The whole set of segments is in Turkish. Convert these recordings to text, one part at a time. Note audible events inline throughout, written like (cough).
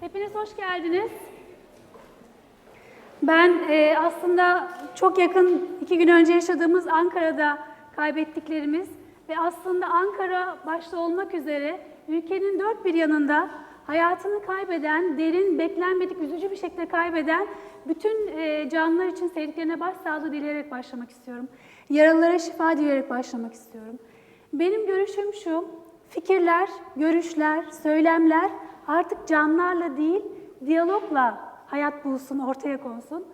Hepiniz hoş geldiniz. Ben e, aslında çok yakın iki gün önce yaşadığımız Ankara'da kaybettiklerimiz ve aslında Ankara başta olmak üzere ülkenin dört bir yanında hayatını kaybeden, derin, beklenmedik, üzücü bir şekilde kaybeden bütün e, canlılar için sevdiklerine başsağlığı dileyerek başlamak istiyorum. Yaralılara şifa dileyerek başlamak istiyorum. Benim görüşüm şu, fikirler, görüşler, söylemler artık canlılarla değil, diyalogla hayat bulsun, ortaya konsun.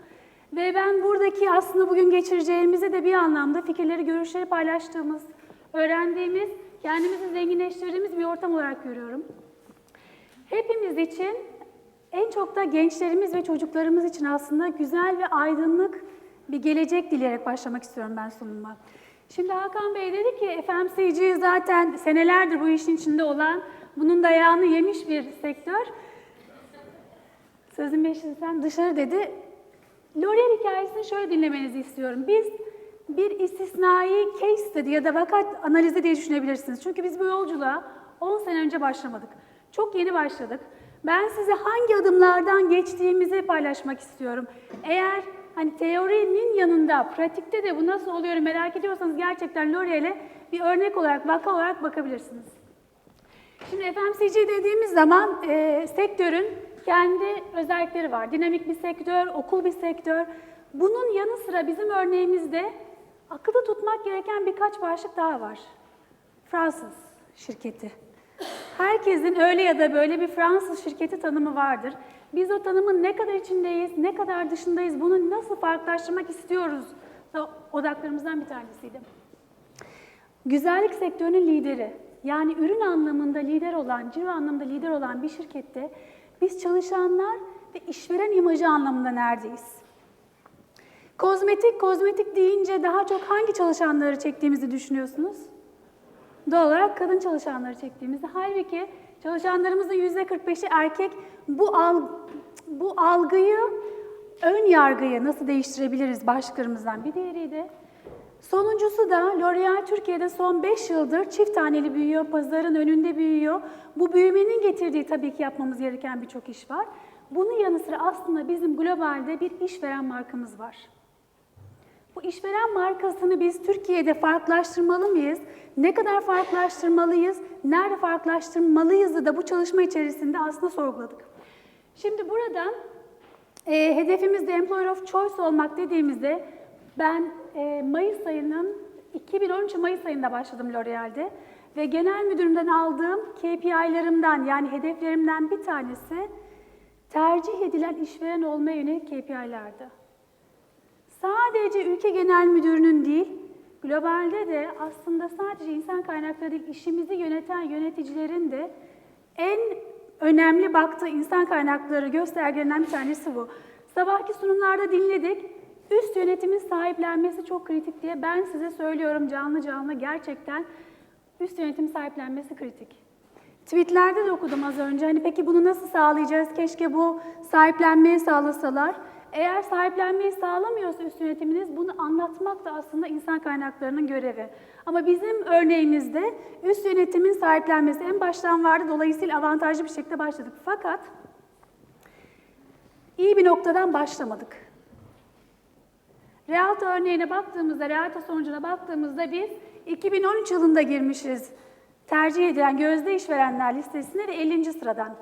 Ve ben buradaki aslında bugün geçireceğimizi de bir anlamda fikirleri, görüşleri paylaştığımız, öğrendiğimiz, kendimizi zenginleştirdiğimiz bir ortam olarak görüyorum. Hepimiz için, en çok da gençlerimiz ve çocuklarımız için aslında güzel ve aydınlık bir gelecek dileyerek başlamak istiyorum ben sunuma. Şimdi Hakan Bey dedi ki FMCG zaten senelerdir bu işin içinde olan, bunun dayağını yemiş bir sektör. Sözün beşinden dışarı dedi. L'Oreal hikayesini şöyle dinlemenizi istiyorum. Biz bir istisnai case study ya da vakat analizi diye düşünebilirsiniz. Çünkü biz bu yolculuğa 10 sene önce başlamadık. Çok yeni başladık. Ben size hangi adımlardan geçtiğimizi paylaşmak istiyorum. Eğer hani teorinin yanında pratikte de bu nasıl oluyor merak ediyorsanız gerçekten L'Oreal'e bir örnek olarak, vaka olarak bakabilirsiniz. Şimdi FMCG dediğimiz zaman e, sektörün kendi özellikleri var. Dinamik bir sektör, okul bir sektör. Bunun yanı sıra bizim örneğimizde akılda tutmak gereken birkaç başlık daha var. Fransız şirketi. Herkesin öyle ya da böyle bir Fransız şirketi tanımı vardır. Biz o tanımın ne kadar içindeyiz, ne kadar dışındayız, bunu nasıl farklılaştırmak istiyoruz da odaklarımızdan bir tanesiydi. Güzellik sektörünün lideri, yani ürün anlamında lider olan, ciro anlamında lider olan bir şirkette biz çalışanlar ve işveren imajı anlamında neredeyiz? Kozmetik, kozmetik deyince daha çok hangi çalışanları çektiğimizi düşünüyorsunuz? Doğal olarak kadın çalışanları çektiğimizde. Halbuki çalışanlarımızın yüzde 45'i erkek. Bu, al, bu algıyı, ön yargıyı nasıl değiştirebiliriz başlıklarımızdan bir diğeriydi. Sonuncusu da L'Oreal Türkiye'de son 5 yıldır çift taneli büyüyor, pazarın önünde büyüyor. Bu büyümenin getirdiği tabii ki yapmamız gereken birçok iş var. Bunun yanı sıra aslında bizim globalde bir işveren markamız var. Bu işveren markasını biz Türkiye'de farklılaştırmalı mıyız? Ne kadar farklılaştırmalıyız? Nerede farklılaştırmalıyız da bu çalışma içerisinde aslında sorguladık. Şimdi burada e, hedefimiz de Employer of Choice olmak dediğimizde ben e, Mayıs ayının 2013 Mayıs ayında başladım L'Oreal'de ve genel müdürümden aldığım KPI'lerimden yani hedeflerimden bir tanesi tercih edilen işveren olmaya yönelik KPI'lerdi. Sadece ülke genel müdürünün değil, globalde de aslında sadece insan kaynakları değil, işimizi yöneten yöneticilerin de en önemli baktığı insan kaynakları göstergelerinden bir tanesi bu. Sabahki sunumlarda dinledik, üst yönetimin sahiplenmesi çok kritik diye ben size söylüyorum canlı canlı gerçekten üst yönetim sahiplenmesi kritik. Tweetlerde de okudum az önce. Hani peki bunu nasıl sağlayacağız? Keşke bu sahiplenmeyi sağlasalar. Eğer sahiplenmeyi sağlamıyorsa üst yönetiminiz bunu anlatmak da aslında insan kaynaklarının görevi. Ama bizim örneğimizde üst yönetimin sahiplenmesi en baştan vardı. Dolayısıyla avantajlı bir şekilde başladık. Fakat iyi bir noktadan başlamadık. Realta örneğine baktığımızda, Realta sonucuna baktığımızda biz 2013 yılında girmişiz tercih edilen gözde işverenler listesine ve 50. sıradan.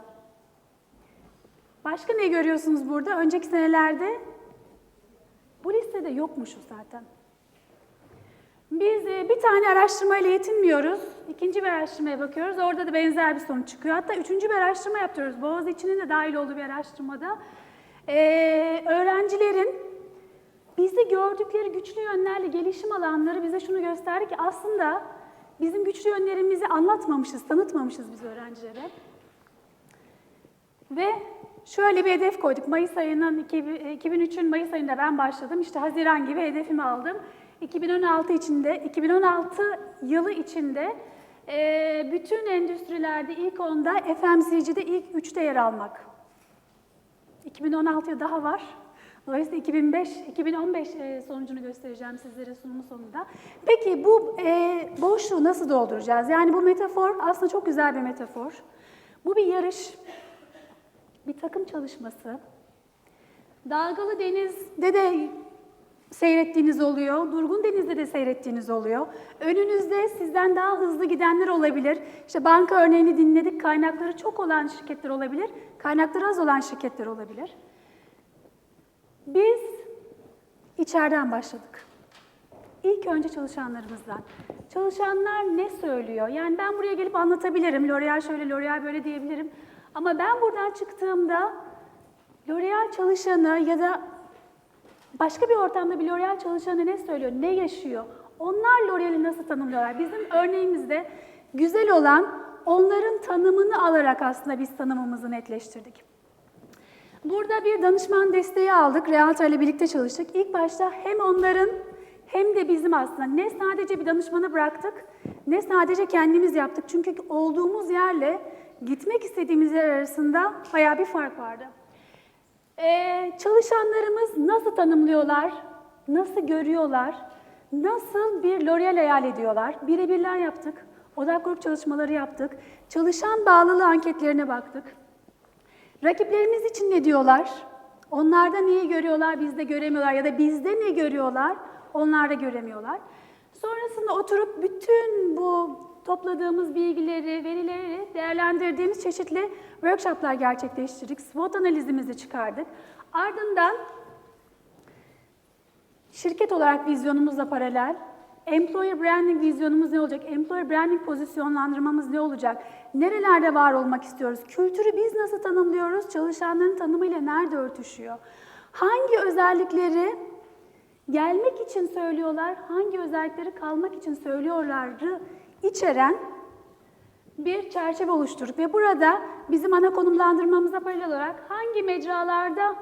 Başka ne görüyorsunuz burada? Önceki senelerde bu listede yokmuşuz zaten. Biz e, bir tane araştırmayla yetinmiyoruz. İkinci bir araştırmaya bakıyoruz. Orada da benzer bir sonuç çıkıyor. Hatta üçüncü bir araştırma yapıyoruz. Boğaziçi'nin de dahil olduğu bir araştırmada. Ee, öğrencilerin bizde gördükleri güçlü yönlerle gelişim alanları bize şunu gösterdi ki aslında bizim güçlü yönlerimizi anlatmamışız, tanıtmamışız biz öğrencilere. Ve şöyle bir hedef koyduk. Mayıs ayının, 2003'ün Mayıs ayında ben başladım. İşte Haziran gibi hedefimi aldım. 2016 içinde, 2016 yılı içinde e, bütün endüstrilerde ilk 10'da, FMCG'de ilk 3'te yer almak. 2016 daha var. Dolayısıyla 2005, 2015 e, sonucunu göstereceğim sizlere sunumun sonunda. Peki bu e, boşluğu nasıl dolduracağız? Yani bu metafor aslında çok güzel bir metafor. Bu bir yarış. Bir takım çalışması. Dalgalı denizde de seyrettiğiniz oluyor, durgun denizde de seyrettiğiniz oluyor. Önünüzde sizden daha hızlı gidenler olabilir. İşte banka örneğini dinledik, kaynakları çok olan şirketler olabilir, kaynakları az olan şirketler olabilir. Biz içeriden başladık. İlk önce çalışanlarımızdan. Çalışanlar ne söylüyor? Yani ben buraya gelip anlatabilirim. L'Oreal şöyle, L'Oreal böyle diyebilirim. Ama ben buradan çıktığımda L'Oreal çalışanı ya da başka bir ortamda bir L'Oreal çalışanı ne söylüyor, ne yaşıyor? Onlar L'Oreal'i nasıl tanımlıyorlar? Bizim örneğimizde güzel olan onların tanımını alarak aslında biz tanımımızı netleştirdik. Burada bir danışman desteği aldık. Realta ile birlikte çalıştık. İlk başta hem onların hem de bizim aslında ne sadece bir danışmanı bıraktık ne sadece kendimiz yaptık. Çünkü olduğumuz yerle gitmek istediğimiz yer arasında bayağı bir fark vardı. Ee, çalışanlarımız nasıl tanımlıyorlar, nasıl görüyorlar, nasıl bir L'Oreal hayal ediyorlar? Birebirler yaptık, odak grup çalışmaları yaptık, çalışan bağlılığı anketlerine baktık. Rakiplerimiz için ne diyorlar? Onlarda neyi görüyorlar, bizde göremiyorlar ya da bizde ne görüyorlar, onlar da göremiyorlar. Sonrasında oturup bütün bu topladığımız bilgileri, verileri değerlendirdiğimiz çeşitli workshoplar gerçekleştirdik. SWOT analizimizi çıkardık. Ardından şirket olarak vizyonumuzla paralel Employer branding vizyonumuz ne olacak? Employer branding pozisyonlandırmamız ne olacak? Nerelerde var olmak istiyoruz? Kültürü biz nasıl tanımlıyoruz? Çalışanların tanımıyla nerede örtüşüyor? Hangi özellikleri gelmek için söylüyorlar, hangi özellikleri kalmak için söylüyorları içeren bir çerçeve oluşturduk. Ve burada bizim ana konumlandırmamıza paralel olarak hangi mecralarda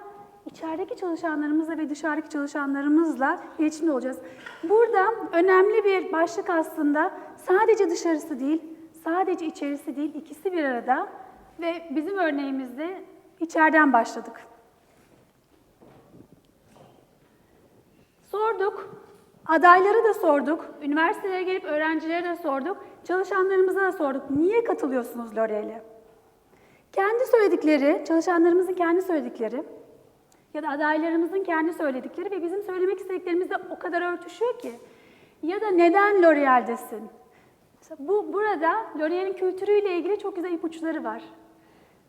içerideki çalışanlarımızla ve dışarıdaki çalışanlarımızla iletişimde olacağız. Burada önemli bir başlık aslında sadece dışarısı değil, sadece içerisi değil, ikisi bir arada ve bizim örneğimizde içeriden başladık. Sorduk, adayları da sorduk, üniversitelere gelip öğrencilere de sorduk, çalışanlarımıza da sorduk. Niye katılıyorsunuz L'Oreal'e? Kendi söyledikleri, çalışanlarımızın kendi söyledikleri ya da adaylarımızın kendi söyledikleri ve bizim söylemek istediklerimiz de o kadar örtüşüyor ki. Ya da neden L'Oreal'desin? Bu burada L'Oreal'in kültürüyle ilgili çok güzel ipuçları var.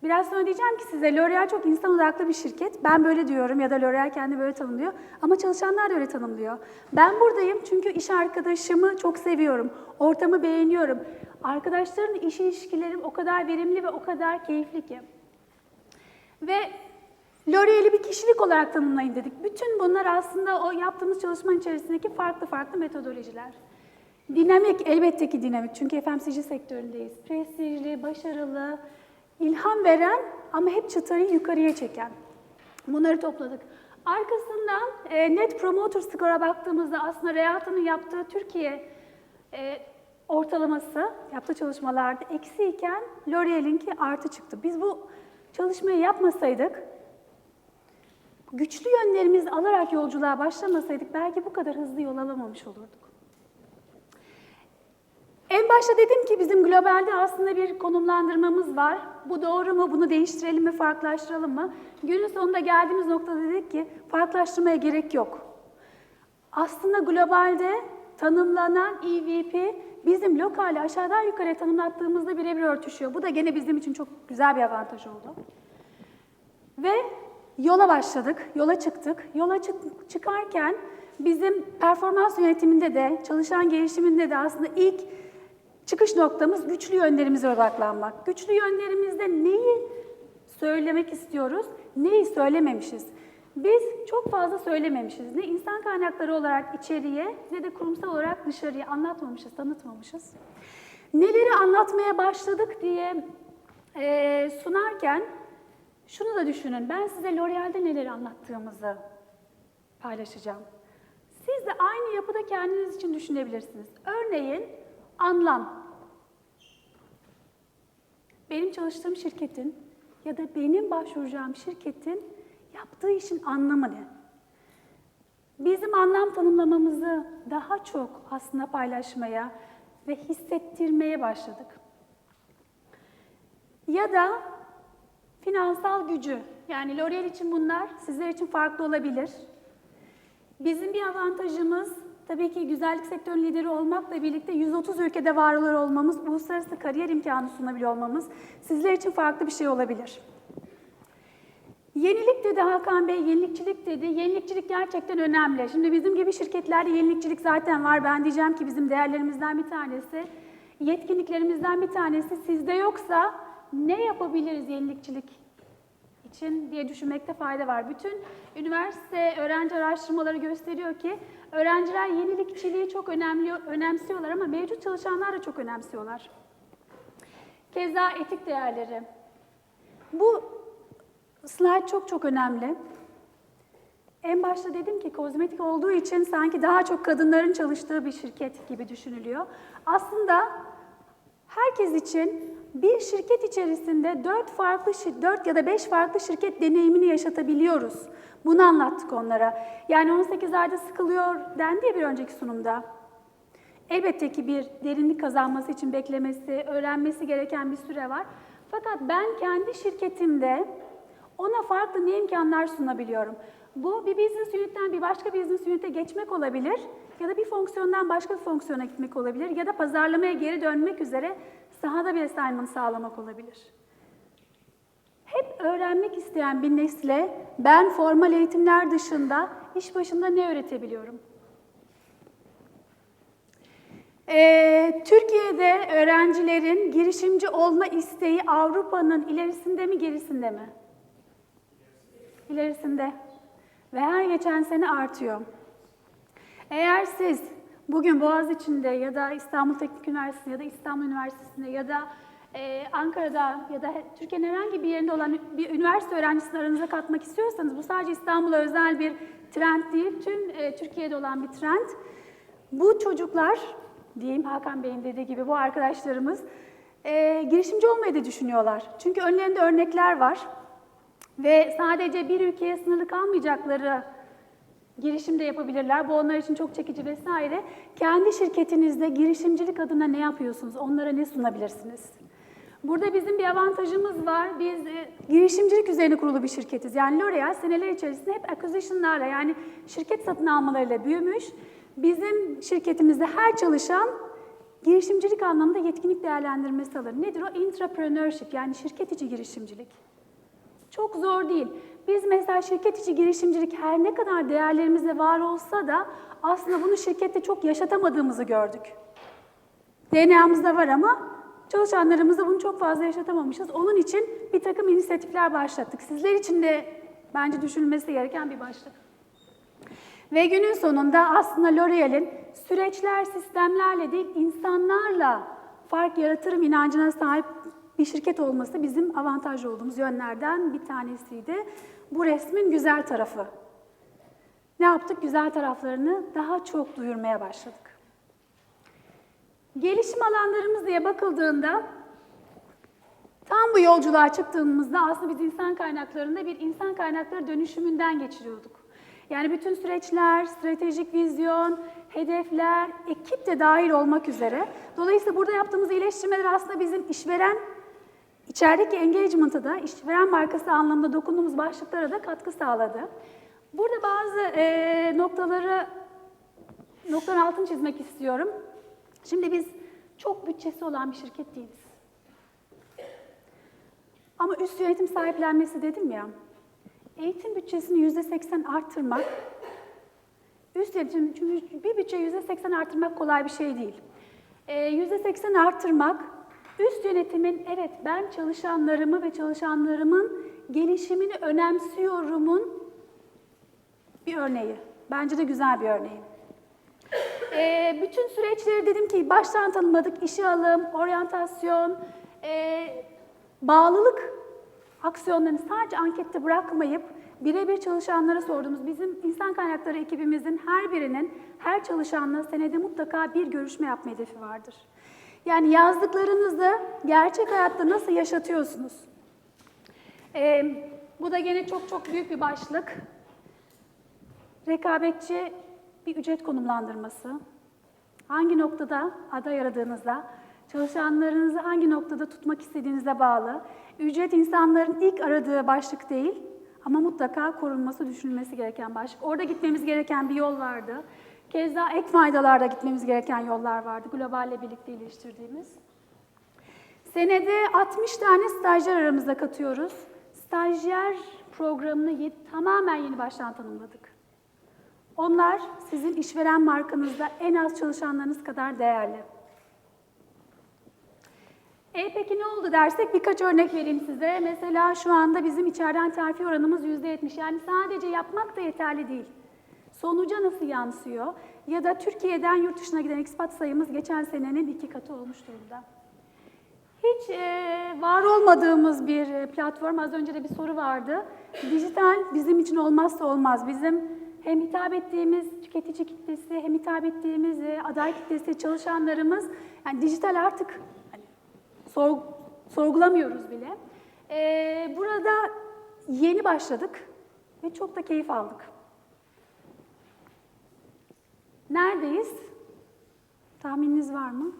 Biraz sonra diyeceğim ki size L'Oreal çok insan odaklı bir şirket. Ben böyle diyorum ya da L'Oreal kendi böyle tanımlıyor. Ama çalışanlar da öyle tanımlıyor. Ben buradayım çünkü iş arkadaşımı çok seviyorum. Ortamı beğeniyorum. Arkadaşların iş ilişkilerim o kadar verimli ve o kadar keyifli ki. Ve L'Oreal'i bir kişilik olarak tanımlayın dedik. Bütün bunlar aslında o yaptığımız çalışmanın içerisindeki farklı farklı metodolojiler. Dinamik, elbette ki dinamik. Çünkü FMCG sektöründeyiz. Prestijli, başarılı, ilham veren ama hep çıtayı yukarıya çeken. Bunları topladık. Arkasından e, Net Promoter Score'a baktığımızda aslında Realta'nın yaptığı Türkiye e, ortalaması, yaptığı çalışmalarda eksi iken L'Oreal'inki artı çıktı. Biz bu çalışmayı yapmasaydık, güçlü yönlerimizi alarak yolculuğa başlamasaydık belki bu kadar hızlı yol alamamış olurduk. Başta dedim ki bizim globalde aslında bir konumlandırmamız var. Bu doğru mu? Bunu değiştirelim mi? Farklılaştıralım mı? Günün sonunda geldiğimiz noktada dedik ki farklılaştırmaya gerek yok. Aslında globalde tanımlanan EVP bizim lokale aşağıdan yukarıya tanımlattığımızda birebir örtüşüyor. Bu da gene bizim için çok güzel bir avantaj oldu. Ve yola başladık, yola çıktık. Yola çık çıkarken bizim performans yönetiminde de, çalışan gelişiminde de aslında ilk çıkış noktamız güçlü yönlerimize odaklanmak. Güçlü yönlerimizde neyi söylemek istiyoruz, neyi söylememişiz? Biz çok fazla söylememişiz. Ne insan kaynakları olarak içeriye ne de kurumsal olarak dışarıya anlatmamışız, tanıtmamışız. Neleri anlatmaya başladık diye e, sunarken şunu da düşünün. Ben size L'Oreal'de neleri anlattığımızı paylaşacağım. Siz de aynı yapıda kendiniz için düşünebilirsiniz. Örneğin anlam. Benim çalıştığım şirketin ya da benim başvuracağım şirketin yaptığı işin anlamı ne? Bizim anlam tanımlamamızı daha çok aslında paylaşmaya ve hissettirmeye başladık. Ya da finansal gücü. Yani L'Oreal için bunlar sizler için farklı olabilir. Bizim bir avantajımız tabii ki güzellik sektörünün lideri olmakla birlikte 130 ülkede var olmamız, uluslararası kariyer imkanı sunabiliyor olmamız sizler için farklı bir şey olabilir. Yenilik dedi Hakan Bey, yenilikçilik dedi. Yenilikçilik gerçekten önemli. Şimdi bizim gibi şirketlerde yenilikçilik zaten var. Ben diyeceğim ki bizim değerlerimizden bir tanesi, yetkinliklerimizden bir tanesi sizde yoksa ne yapabiliriz yenilikçilik için diye düşünmekte fayda var. Bütün üniversite öğrenci araştırmaları gösteriyor ki öğrenciler yenilikçiliği çok önemli önemsiyorlar ama mevcut çalışanlar da çok önemsiyorlar. Keza etik değerleri. Bu slide çok çok önemli. En başta dedim ki kozmetik olduğu için sanki daha çok kadınların çalıştığı bir şirket gibi düşünülüyor. Aslında herkes için bir şirket içerisinde dört farklı, şir- dört ya da beş farklı şirket deneyimini yaşatabiliyoruz. Bunu anlattık onlara. Yani 18 ayda sıkılıyor dendi ya bir önceki sunumda. Elbette ki bir derinlik kazanması için beklemesi, öğrenmesi gereken bir süre var. Fakat ben kendi şirketimde ona farklı ne imkanlar sunabiliyorum. Bu bir business unit'ten bir başka business unit'e geçmek olabilir ya da bir fonksiyondan başka bir fonksiyona gitmek olabilir ya da pazarlamaya geri dönmek üzere sahada bir assignment sağlamak olabilir. Hep öğrenmek isteyen bir nesle ben formal eğitimler dışında iş başında ne öğretebiliyorum? Ee, Türkiye'de öğrencilerin girişimci olma isteği Avrupa'nın ilerisinde mi gerisinde mi? İlerisinde. Ve her geçen sene artıyor. Eğer siz bugün Boğaziçi'nde ya da İstanbul Teknik Üniversitesi'nde ya da İstanbul Üniversitesi'nde ya da e, Ankara'da ya da Türkiye'nin herhangi bir yerinde olan bir üniversite öğrencisini aranıza katmak istiyorsanız bu sadece İstanbul'a özel bir trend değil, tüm e, Türkiye'de olan bir trend. Bu çocuklar, diyeyim Hakan Bey'in dediği gibi bu arkadaşlarımız e, girişimci olmayı da düşünüyorlar. Çünkü önlerinde örnekler var ve sadece bir ülkeye sınırlı kalmayacakları girişim de yapabilirler. Bu onlar için çok çekici vesaire. Kendi şirketinizde girişimcilik adına ne yapıyorsunuz? Onlara ne sunabilirsiniz? Burada bizim bir avantajımız var. Biz e, girişimcilik üzerine kurulu bir şirketiz. Yani L'Oreal seneler içerisinde hep acquisition'larla yani şirket satın almalarıyla büyümüş. Bizim şirketimizde her çalışan girişimcilik anlamında yetkinlik değerlendirmesi alır. Nedir o? Entrepreneurship yani şirket içi girişimcilik. Çok zor değil. Biz mesela şirket içi girişimcilik her ne kadar değerlerimizde var olsa da aslında bunu şirkette çok yaşatamadığımızı gördük. DNA'mızda var ama çalışanlarımızda bunu çok fazla yaşatamamışız. Onun için bir takım inisiyatifler başlattık. Sizler için de bence düşünülmesi gereken bir başlık. Ve günün sonunda aslında L'Oreal'in süreçler, sistemlerle değil insanlarla fark yaratırım inancına sahip bir şirket olması bizim avantajlı olduğumuz yönlerden bir tanesiydi. Bu resmin güzel tarafı. Ne yaptık? Güzel taraflarını daha çok duyurmaya başladık. Gelişim alanlarımız diye bakıldığında tam bu yolculuğa çıktığımızda aslında biz insan kaynaklarında bir insan kaynakları dönüşümünden geçiriyorduk. Yani bütün süreçler, stratejik vizyon, hedefler, ekip de dahil olmak üzere. Dolayısıyla burada yaptığımız iyileştirmeler aslında bizim işveren İçerideki engagement'a da işveren markası anlamında dokunduğumuz başlıklara da katkı sağladı. Burada bazı e, noktaları, noktaların altını çizmek istiyorum. Şimdi biz çok bütçesi olan bir şirket değiliz. Ama üst yönetim sahiplenmesi dedim ya, eğitim bütçesini yüzde seksen arttırmak, üst yönetim, bir bütçe yüzde seksen arttırmak kolay bir şey değil. E, Yüzde seksen arttırmak, Üst yönetimin evet ben çalışanlarımı ve çalışanlarımın gelişimini önemsiyorumun bir örneği. Bence de güzel bir örneği. Ee, bütün süreçleri dedim ki baştan tanımladık. İşe alım, oryantasyon, e, bağlılık aksiyonlarını sadece ankette bırakmayıp birebir çalışanlara sorduğumuz bizim insan kaynakları ekibimizin her birinin her çalışanla senede mutlaka bir görüşme yapma hedefi vardır. Yani yazdıklarınızı gerçek hayatta nasıl yaşatıyorsunuz? Ee, bu da gene çok çok büyük bir başlık. Rekabetçi bir ücret konumlandırması. Hangi noktada aday aradığınızda, çalışanlarınızı hangi noktada tutmak istediğinize bağlı. Ücret insanların ilk aradığı başlık değil ama mutlaka korunması, düşünülmesi gereken başlık. Orada gitmemiz gereken bir yol vardı. Keza ek faydalarda gitmemiz gereken yollar vardı globalle birlikte iyileştirdiğimiz. Senede 60 tane stajyer aramızda katıyoruz. Stajyer programını ye- tamamen yeni baştan tanımladık. Onlar sizin işveren markanızda en az çalışanlarınız kadar değerli. E peki ne oldu dersek birkaç örnek vereyim size. Mesela şu anda bizim içeriden terfi oranımız %70. Yani sadece yapmak da yeterli değil. Sonuca nasıl yansıyor? Ya da Türkiye'den yurt dışına giden ekspat sayımız geçen senenin iki katı olmuş durumda. Hiç e, var olmadığımız bir e, platform, az önce de bir soru vardı. Dijital bizim için olmazsa olmaz. Bizim hem hitap ettiğimiz tüketici kitlesi, hem hitap ettiğimiz e, aday kitlesi, çalışanlarımız, yani dijital artık hani, sor, sorgulamıyoruz bile. E, burada yeni başladık ve çok da keyif aldık. Neredeyiz? Tahmininiz var mı?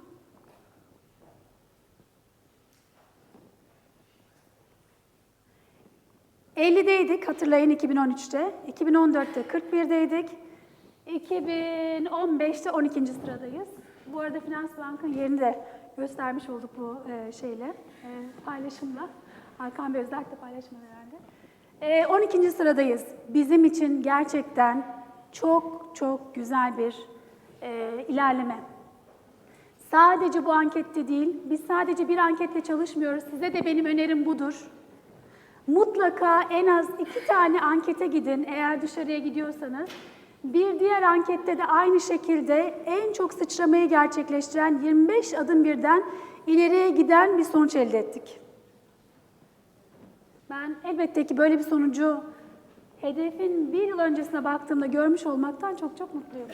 ...50'deydik hatırlayın 2013'te, 2014'te 41'deydik, 2015'te 12. sıradayız. Bu arada Finans Bank'ın yerini de göstermiş olduk bu e, şeyle, e, paylaşımla. Hakan Bey özellikle paylaşmadı herhalde. E, 12. sıradayız. Bizim için gerçekten çok çok güzel bir e, ilerleme. Sadece bu ankette değil, biz sadece bir anketle çalışmıyoruz. Size de benim önerim budur. Mutlaka en az iki tane ankete gidin eğer dışarıya gidiyorsanız. Bir diğer ankette de aynı şekilde en çok sıçramayı gerçekleştiren 25 adım birden ileriye giden bir sonuç elde ettik. Ben elbette ki böyle bir sonucu hedefin bir yıl öncesine baktığımda görmüş olmaktan çok çok mutluyum.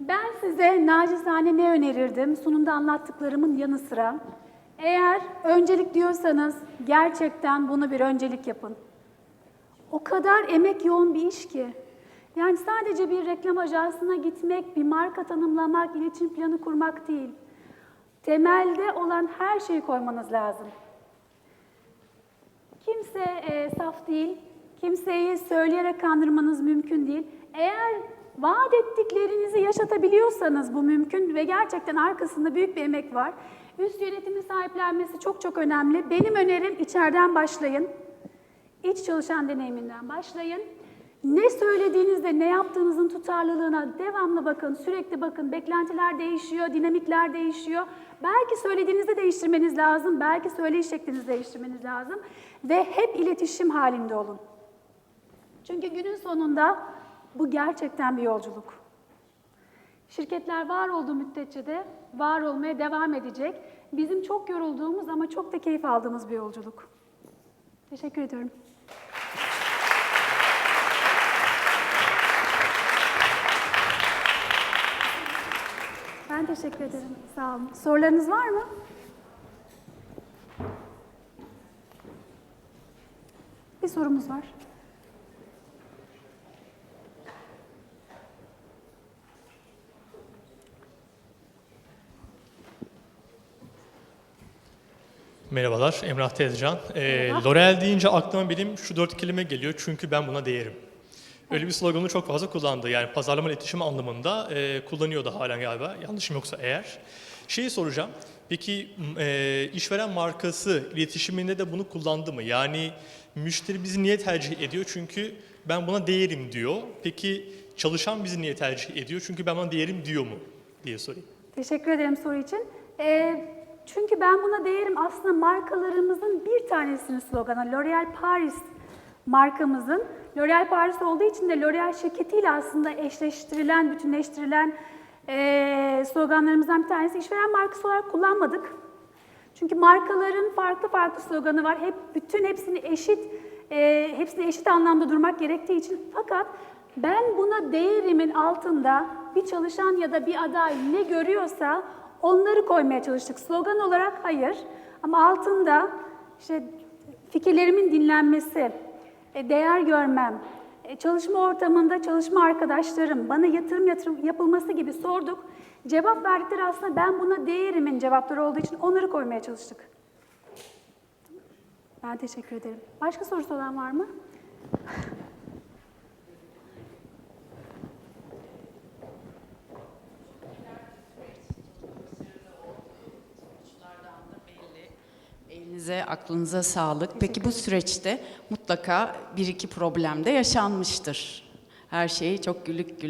Ben size nacizane ne önerirdim sunumda anlattıklarımın yanı sıra? Eğer öncelik diyorsanız gerçekten bunu bir öncelik yapın. O kadar emek yoğun bir iş ki. Yani sadece bir reklam ajansına gitmek, bir marka tanımlamak, iletişim planı kurmak değil. Temelde olan her şeyi koymanız lazım. Kimse e, saf değil, kimseyi söyleyerek kandırmanız mümkün değil. Eğer vaat ettiklerinizi yaşatabiliyorsanız bu mümkün ve gerçekten arkasında büyük bir emek var. Üst yönetimin sahiplenmesi çok çok önemli. Benim önerim içeriden başlayın. İç çalışan deneyiminden başlayın. Ne söylediğinizde, ne yaptığınızın tutarlılığına devamlı bakın, sürekli bakın. Beklentiler değişiyor, dinamikler değişiyor. Belki söylediğinizi değiştirmeniz lazım, belki söyleyiş şeklinizi değiştirmeniz lazım. Ve hep iletişim halinde olun. Çünkü günün sonunda bu gerçekten bir yolculuk. Şirketler var olduğu müddetçe de var olmaya devam edecek. Bizim çok yorulduğumuz ama çok da keyif aldığımız bir yolculuk. Teşekkür ediyorum. Ben teşekkür ederim. Sağ olun. Sorularınız var mı? Bir sorumuz var. Merhabalar, Emrah Tezcan. Ee. L'Oreal deyince aklıma benim şu dört kelime geliyor çünkü ben buna değerim. Öyle bir sloganı çok fazla kullandı. Yani pazarlama iletişim anlamında e, kullanıyor da halen galiba. Yanlışım yoksa eğer. Şeyi soracağım. Peki e, işveren markası iletişiminde de bunu kullandı mı? Yani müşteri bizi niye tercih ediyor? Çünkü ben buna değerim diyor. Peki çalışan bizi niye tercih ediyor? Çünkü ben buna değerim diyor mu? diye sorayım. Teşekkür ederim soru için. Ee, çünkü ben buna değerim aslında markalarımızın bir tanesinin sloganı. L'Oréal Paris markamızın. L'Oréal Paris olduğu için de L'Oréal şirketiyle aslında eşleştirilen, bütünleştirilen ee, sloganlarımızdan bir tanesi. İşveren markası olarak kullanmadık. Çünkü markaların farklı farklı sloganı var. Hep bütün hepsini eşit, e, hepsini eşit anlamda durmak gerektiği için. Fakat ben buna değerimin altında bir çalışan ya da bir aday ne görüyorsa onları koymaya çalıştık. Slogan olarak hayır ama altında işte fikirlerimin dinlenmesi, e, değer görmem, e, çalışma ortamında çalışma arkadaşlarım, bana yatırım yatırım yapılması gibi sorduk. Cevap verdikleri aslında ben buna değerimin cevapları olduğu için onları koymaya çalıştık. Ben teşekkür ederim. Başka sorusu olan var mı? Elinize, aklınıza sağlık. Peki bu süreçte mutlaka bir iki problem de yaşanmıştır. Her şey çok güllük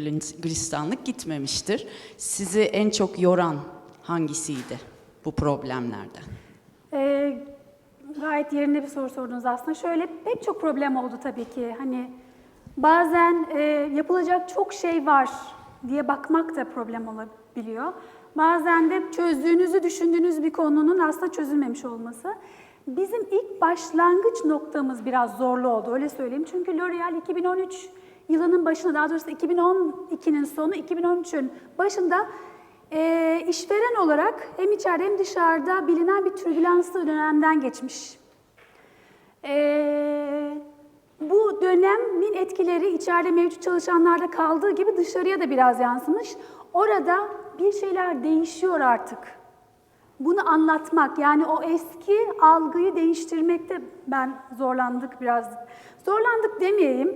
gülistanlık gitmemiştir. Sizi en çok yoran hangisiydi bu problemlerden? Ee, gayet yerinde bir soru sordunuz aslında. Şöyle pek çok problem oldu tabii ki. Hani bazen e, yapılacak çok şey var diye bakmak da problem olabiliyor. Bazen de çözdüğünüzü düşündüğünüz bir konunun aslında çözülmemiş olması. Bizim ilk başlangıç noktamız biraz zorlu oldu öyle söyleyeyim. Çünkü L'Oreal 2013 yılının başında daha doğrusu 2012'nin sonu 2013'ün başında e, işveren olarak hem içeride hem dışarıda bilinen bir türbülanslı dönemden geçmiş. E, bu dönemin etkileri içeride mevcut çalışanlarda kaldığı gibi dışarıya da biraz yansımış. Orada bir şeyler değişiyor artık. Bunu anlatmak yani o eski algıyı değiştirmekte ben zorlandık biraz. Zorlandık demeyeyim.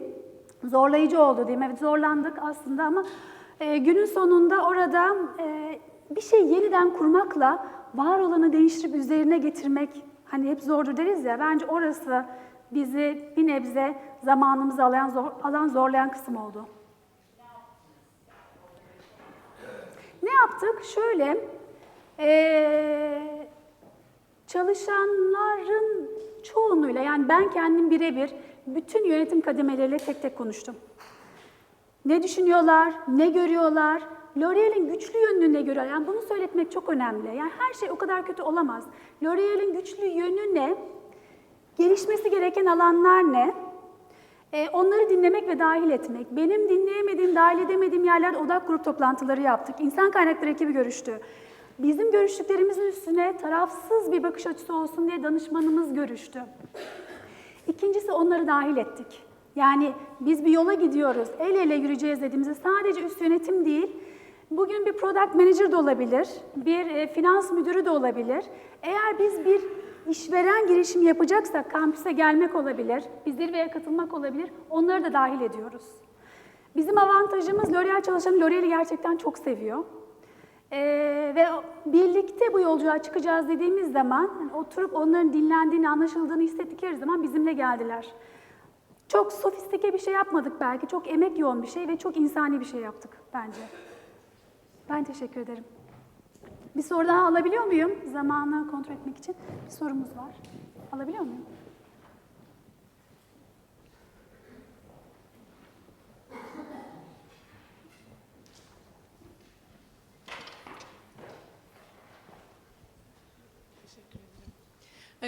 Zorlayıcı oldu diyeyim. Evet zorlandık aslında ama e, günün sonunda orada e, bir şey yeniden kurmakla var olanı değiştirip üzerine getirmek hani hep zordur deriz ya. Bence orası bizi bir nebze zamanımızı alan, zor, alan zorlayan kısım oldu. Yaptık? Şöyle, eee, çalışanların çoğunluğuyla yani ben kendim birebir bütün yönetim kademeleriyle tek tek konuştum. Ne düşünüyorlar, ne görüyorlar, L'Oreal'in güçlü yönünü ne görüyor? Yani bunu söyletmek çok önemli. Yani her şey o kadar kötü olamaz. L'Oreal'in güçlü yönü ne? Gelişmesi gereken alanlar ne? Ee, onları dinlemek ve dahil etmek. Benim dinleyemediğim, dahil edemediğim yerlerde odak grup toplantıları yaptık. İnsan kaynakları ekibi görüştü. Bizim görüştüklerimizin üstüne tarafsız bir bakış açısı olsun diye danışmanımız görüştü. İkincisi onları dahil ettik. Yani biz bir yola gidiyoruz, el ele yürüyeceğiz dediğimizde sadece üst yönetim değil, bugün bir product manager de olabilir, bir e, finans müdürü de olabilir. Eğer biz bir işveren girişimi yapacaksak kampüse gelmek olabilir, bir zirveye katılmak olabilir, onları da dahil ediyoruz. Bizim avantajımız L'Oreal çalışanı L'Oreal'i gerçekten çok seviyor. Ee, ve birlikte bu yolculuğa çıkacağız dediğimiz zaman hani oturup onların dinlendiğini, anlaşıldığını hissettikleri zaman bizimle geldiler. Çok sofistike bir şey yapmadık belki, çok emek yoğun bir şey ve çok insani bir şey yaptık bence. Ben teşekkür ederim. Bir soru daha alabiliyor muyum? Zamanı kontrol etmek için bir sorumuz var. Alabiliyor muyum?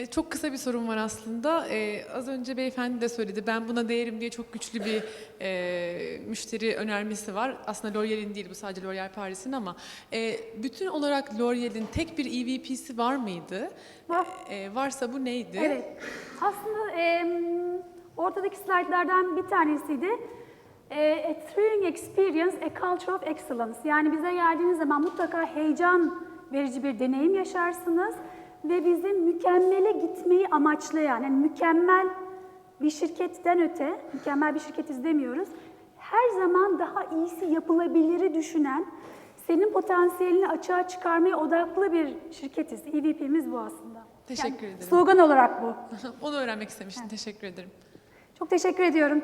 Çok kısa bir sorum var aslında. Ee, az önce beyefendi de söyledi. Ben buna değerim diye çok güçlü bir e, müşteri önermesi var. Aslında L'Oreal'in değil bu sadece L'Oreal Paris'in ama e, bütün olarak L'Oreal'in tek bir EVP'si var mıydı? Var. E, varsa bu neydi? Evet. Aslında em, ortadaki slaytlardan bir tanesiydi. E, a thrilling experience, a culture of excellence. Yani bize geldiğiniz zaman mutlaka heyecan verici bir deneyim yaşarsınız ve bizim mükemmele gitmeyi amaçlayan, yani mükemmel bir şirketten öte, mükemmel bir şirket izlemiyoruz. Her zaman daha iyisi yapılabiliri düşünen, senin potansiyelini açığa çıkarmaya odaklı bir şirketiz. EVP'miz bu aslında. Teşekkür ederim. Slogan olarak bu. (laughs) Onu öğrenmek istemiştim. Teşekkür ederim. Çok teşekkür ediyorum.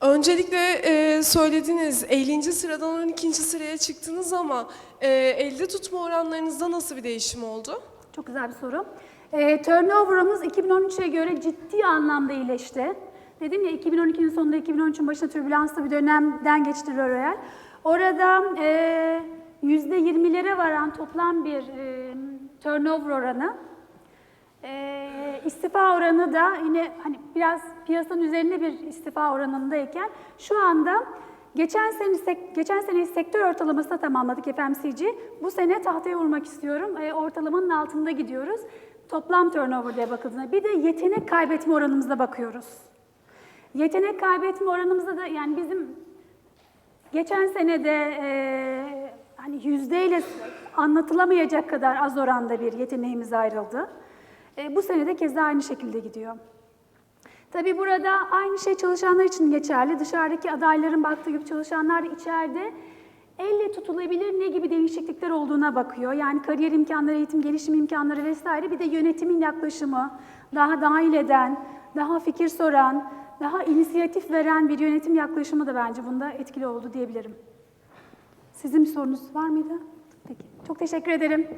Öncelikle e, söylediniz 50. sıradan 12. sıraya çıktınız ama e, elde tutma oranlarınızda nasıl bir değişim oldu? Çok güzel bir soru. Ee, turnover'ımız 2013'e göre ciddi anlamda iyileşti. Dedim ya 2012'nin sonunda 2013'ün başında türbülanslı bir dönemden geçti L'Oreal. Orada e, %20'lere varan toplam bir e, turnover oranı. E, istifa oranı da yine hani biraz piyasanın üzerinde bir istifa oranındayken şu anda geçen sene geçen sene sektör ortalamasına tamamladık FMCG. Bu sene tahtaya vurmak istiyorum. E, ortalamanın altında gidiyoruz. Toplam turnover diye bakıldığında. Bir de yetenek kaybetme oranımıza bakıyoruz. Yetenek kaybetme oranımızda da yani bizim Geçen sene de e, hani yüzdeyle anlatılamayacak kadar az oranda bir yeteneğimiz ayrıldı. E, bu sene de keza aynı şekilde gidiyor. Tabii burada aynı şey çalışanlar için geçerli. Dışarıdaki adayların baktığı gibi çalışanlar da içeride elle tutulabilir ne gibi değişiklikler olduğuna bakıyor. Yani kariyer imkanları, eğitim gelişim imkanları vesaire. Bir de yönetimin yaklaşımı, daha dahil eden, daha fikir soran, daha inisiyatif veren bir yönetim yaklaşımı da bence bunda etkili oldu diyebilirim. Sizin bir sorunuz var mıydı? Peki. Çok teşekkür ederim.